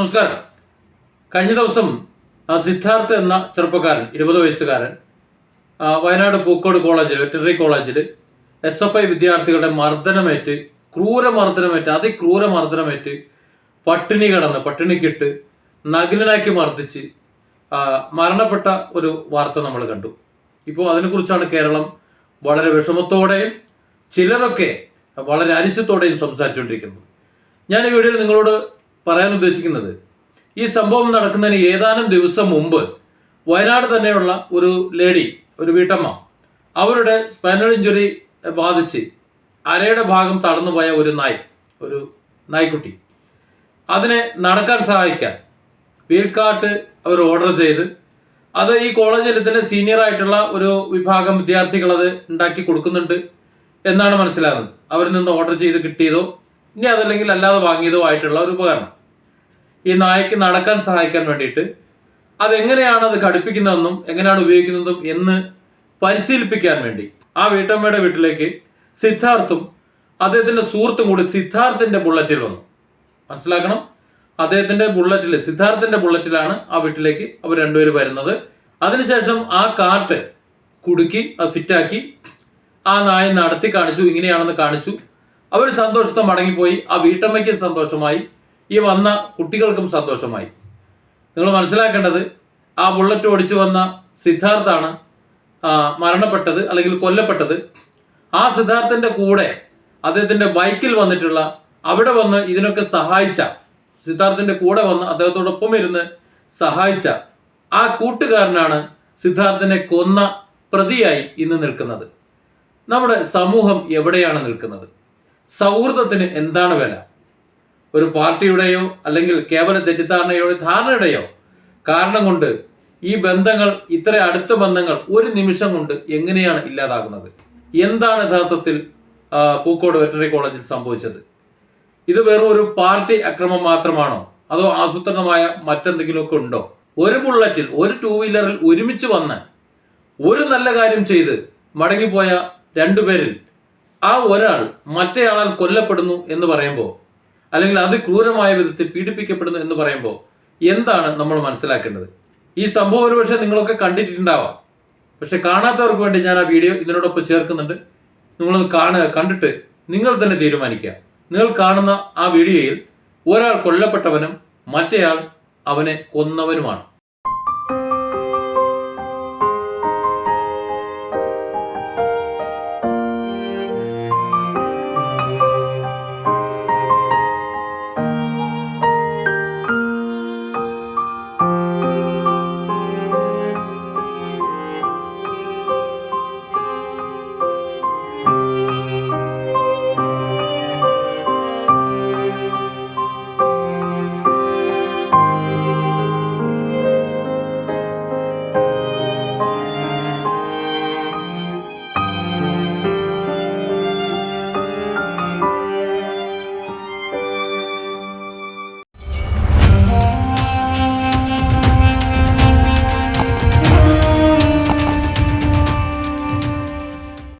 നമസ്കാരം. കഴിഞ്ഞ ദിവസം സിദ്ധാർത്ഥ എന്ന ചെറുപ്പക്കാരൻ ഇരുപത് വയസ്സുകാരൻ വയനാട് പൂക്കോട് കോളേജിൽ വെറ്ററിനറി കോളേജിൽ എസ് എഫ് ഐ വിദ്യാർത്ഥികളുടെ മർദ്ദനമേറ്റ് ക്രൂര മർദ്ദനമേറ്റ് അതിക്രൂര മർദ്ദനമേറ്റ് പട്ടിണി കിടന്ന് പട്ടിണിക്കിട്ട് നഗ്നനാക്കി മർദ്ദിച്ച് മരണപ്പെട്ട ഒരു വാർത്ത നമ്മൾ കണ്ടു. ഇപ്പോൾ അതിനെക്കുറിച്ചാണ് കേരളം വളരെ വിഷമത്തോടെയും ചിലരൊക്കെ വളരെ അരിശത്തോടെയും സംസാരിച്ചുകൊണ്ടിരിക്കുന്നത്. ഞാൻ ഈ വീഡിയോയിൽ നിങ്ങളോട് പറയാൻ ഉദ്ദേശിക്കുന്നത്. ഈ സംഭവം നടക്കുന്നതിന് ഏതാനും ദിവസം മുമ്പ് വയനാട് തന്നെയുള്ള ഒരു ലേഡി ഒരു വീട്ടമ്മ അവരുടെ സ്പൈനൽ ഇഞ്ചുറി ബാധിച്ച് അരയുടെ ഭാഗം തടന്നുപോയ ഒരു നായ് ഒരു നായ്ക്കുട്ടി. അതിനെ നടക്കാൻ സഹായിക്കാൻ വീൽക്കാട്ട് അവർ ഓർഡർ ചെയ്ത് അത് ഈ കോളേജിൽ തന്നെ സീനിയർ ആയിട്ടുള്ള ഒരു വിഭാഗം വിദ്യാർത്ഥികൾ അത് ഉണ്ടാക്കി കൊടുക്കുന്നുണ്ട് എന്നാണ് മനസ്സിലാകുന്നത്. അവരിൽ നിന്ന് ഓർഡർ ചെയ്ത് കിട്ടിയതോ ഇനി അതല്ലെങ്കിൽ അല്ലാതെ വാങ്ങിയതോ ആയിട്ടുള്ള ഒരു ഉപകരണം. ഈ നായക്ക് നടക്കാൻ സഹായിക്കാൻ വേണ്ടിയിട്ട് അതെങ്ങനെയാണ് അത് ഘടിപ്പിക്കുന്നതെന്നും എങ്ങനെയാണ് ഉപയോഗിക്കുന്നതും എന്ന് പരിശീലിപ്പിക്കാൻ വേണ്ടി ആ വീട്ടമ്മയുടെ വീട്ടിലേക്ക് സിദ്ധാർത്ഥും അദ്ദേഹത്തിന്റെ സുഹൃത്തും കൂടി സിദ്ധാർത്ഥിന്റെ ബുള്ളറ്റിൽ വന്നു. മനസ്സിലാക്കണം? അദ്ദേഹത്തിന്റെ ബുള്ളറ്റിൽ സിദ്ധാർത്ഥിന്റെ ബുള്ളറ്റിലാണ് ആ വീട്ടിലേക്ക് അവർ രണ്ടുപേരും വരുന്നത്. അതിനുശേഷം ആ കാർട്ട് കുടുക്കി അത് ഫിറ്റാക്കി ആ നായ നടത്തി കാണിച്ചു ഇങ്ങനെയാണെന്ന് കാണിച്ചു. അവർ സന്തോഷത്തെ മടങ്ങിപ്പോയി. ആ വീട്ടമ്മയ്ക്കും സന്തോഷമായി. ഈ വന്ന കുട്ടികൾക്കും സന്തോഷമായി. നിങ്ങൾ മനസ്സിലാക്കേണ്ടത് ആ ബുള്ളറ്റ് ഓടിച്ചു വന്ന സിദ്ധാർത്ഥാണ് മരണപ്പെട്ടത് അല്ലെങ്കിൽ കൊല്ലപ്പെട്ടത്. ആ സിദ്ധാർത്ഥന്റെ കൂടെ അദ്ദേഹത്തിന്റെ ബൈക്കിൽ വന്നിട്ടുള്ള അവിടെ വന്ന് ഇതിനൊക്കെ സഹായിച്ച സിദ്ധാർത്ഥന്റെ കൂടെ വന്ന് അദ്ദേഹത്തോടൊപ്പം ഇരുന്ന് സഹായിച്ച ആ കൂട്ടുകാരനാണ് സിദ്ധാർത്ഥനെ കൊന്ന പ്രതിയായി ഇന്ന് നിൽക്കുന്നത്. നമ്മുടെ സമൂഹം എവിടെയാണ് നിൽക്കുന്നത്? സൗഹൃദത്തിന് എന്താണ് വില? ഒരു പാർട്ടിയുടെയോ അല്ലെങ്കിൽ കേവല തെറ്റിദ്ധാരണയോ ധാരണയുടെയോ കാരണം കൊണ്ട് ഈ ബന്ധങ്ങൾ ഇത്ര അടുത്ത ബന്ധങ്ങൾ ഒരു നിമിഷം കൊണ്ട് എങ്ങനെയാണ് ഇല്ലാതാകുന്നത്? എന്താണ് യഥാർത്ഥത്തിൽ പൂക്കോട് വെറ്ററിനറി കോളേജിൽ സംഭവിച്ചത്? ഇത് വെറും ഒരു പാർട്ടി അക്രമം മാത്രമാണോ? അതോ ആസൂത്രണമായ മറ്റെന്തെങ്കിലുമൊക്കെ ഉണ്ടോ? ഒരു ബുള്ളറ്റിൽ ഒരു ടൂ വീലറിൽ ഒരുമിച്ച് വന്ന് ഒരു നല്ല കാര്യം ചെയ്ത് മടങ്ങിപ്പോയ രണ്ടുപേരിൽ ആ ഒരാൾ മറ്റേയാളാൽ കൊല്ലപ്പെടുന്നു എന്ന് പറയുമ്പോൾ അല്ലെങ്കിൽ അത് ക്രൂരമായ വിധത്തിൽ പീഡിപ്പിക്കപ്പെടുന്നു എന്ന് പറയുമ്പോൾ എന്താണ് നമ്മൾ മനസ്സിലാക്കേണ്ടത്? ഈ സംഭവം ഒരുപക്ഷെ നിങ്ങളൊക്കെ കണ്ടിട്ടുണ്ടാവാം. പക്ഷെ കാണാത്തവർക്ക് വേണ്ടി ഞാൻ ആ വീഡിയോ ഇതിനോടൊപ്പം ചേർക്കുന്നുണ്ട്. നിങ്ങളത് കാണുക കണ്ടിട്ട് നിങ്ങൾ തന്നെ തീരുമാനിക്കുക. നിങ്ങൾ കാണുന്ന ആ വീഡിയോയിൽ ഒരാൾ കൊല്ലപ്പെട്ടവനും മറ്റേയാൾ അവനെ കൊന്നവനുമാണ്.